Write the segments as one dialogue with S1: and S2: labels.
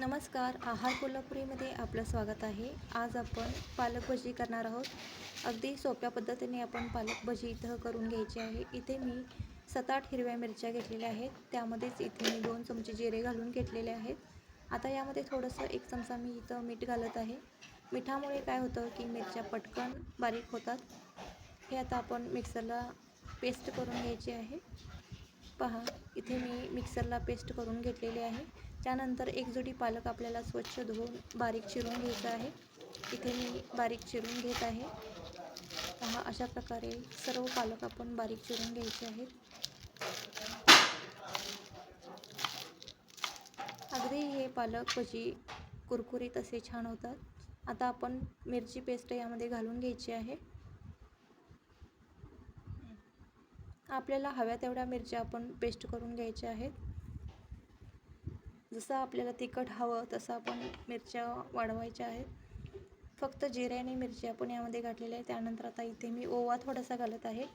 S1: नमस्कार आहार कोल्हापुरीमध्ये आपलं स्वागत आहे. आज आपण पालक भजी करणार आहोत. अगदी सोप्या पद्धतीने आपण पालक भजी इथं करून घ्यायची आहे. इथे मी सात आठ हिरव्या मिरच्या घेतलेल्या आहेत. त्यामध्येच इथे मी दोन चमचे जिरे घालून घेतलेले आहेत. आता यामध्ये थोडंसं एक चमचा मी इथं मीठ घालत आहे. मिठामुळे काय होतं की मिरच्या पटकन बारीक होतात. हे आता आपण मिक्सरला पेस्ट करून घ्यायची आहे. पहा इथे मी मिक्सरला पेस्ट करून घेतलेली आहे. त्यानंतर एक जोडी पालक आपल्याला स्वच्छ धुवून बारीक चिरून घ्यायचं आहे. इथे मी बारीक चिरून घेत आहे. पहा अशा प्रकारे सर्व पालक आपण बारीक चिरून घ्यायचे आहेत. अगदी हे पालक भजी कुरकुरीत असे छान होतात. आता आपण मिरची पेस्ट यामध्ये घालून घ्यायची आहे. आपल्याला हव्या तेवढ्या मिरच्या आपण पेस्ट करून घ्यायच्या आहेत. जसं आपल्याला तिखट हवं तसं आपण मिरच्या वाढवायच्या आहेत. फक्त जिरे आणि मिरची आपण यामध्ये घातलेल्या आहे त्यानंतर आता इथे मी ओवा थोडासा घालत आहे.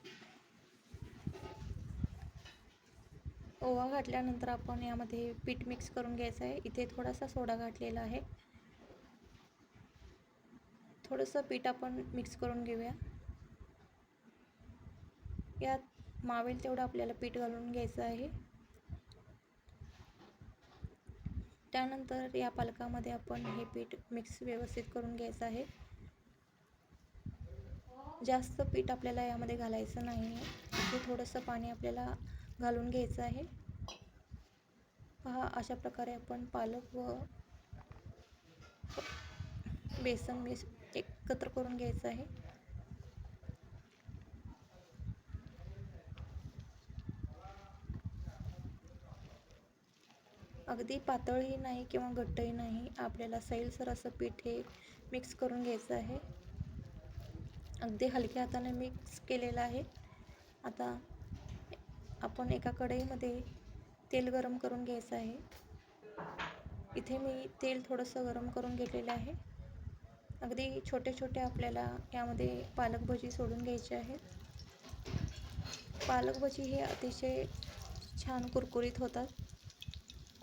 S1: ओवा घातल्यानंतर आपण यामध्ये पीठ मिक्स करून घ्यायचं आहे. इथे थोडासा सोडा घातलेला आहे. थोडंसं पीठ आपण मिक्स करून घेऊया. यात मावेल तेवढं आपल्याला पीठ घालून घ्यायचं आहे. त्यानंतर या पालकामध्ये आपण हे पीठ मिक्स व्यवस्थित करून घ्यायचं आहे. जास्त पीठ आपल्याला यामध्ये घालायचं नाही आहे. थोडंसं पाणी आपल्याला घालून घ्यायचं आहे. पहा अशा प्रकारे आपण पालक व बेसन मिस एकत्र करून घ्यायचं आहे. अगदी पातळही नाही किंवा घट्टही नाही आपल्याला सैलसर असं पीठ हे मिक्स करून घ्यायचं आहे. अगदी हलक्या हाताने मिक्स केलेलं आहे. आता आपण एका कढईमध्ये तेल गरम करून घ्यायचं आहे. इथे मी तेल थोडंसं गरम करून घेतलेलं आहे. अगदी छोटे छोटे आपल्याला यामध्ये पालक भजी सोडून घ्यायचे आहेत. पालक भजी हे अतिशय छान कुरकुरीत होतात.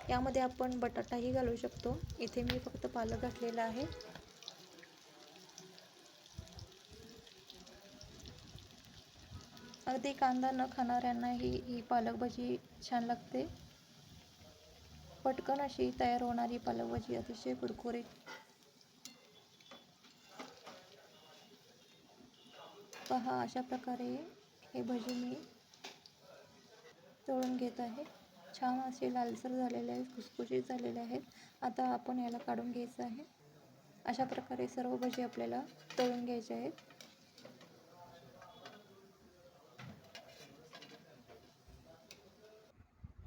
S1: यामध्ये आपण बटाटाही घालू शकतो. इथे मी फक्त पालक घातलेला आहे. अगदी कांदा न खाणाऱ्यांनाही ही पालक भाजी छान लागते. पटकन अशी तयार होणारी पालक भाजी अतिशय कुरकुरीत. पहा अशा प्रकारे हे भजी मी तळून घेत आहे. छान असे लालसर झालेले आहेत खुसखुशीत झालेले आहेत. आता आपण याला काढून घ्यायचं आहे. अशा प्रकारे सर्व भजी आपल्याला तळून घ्यायचे आहेत.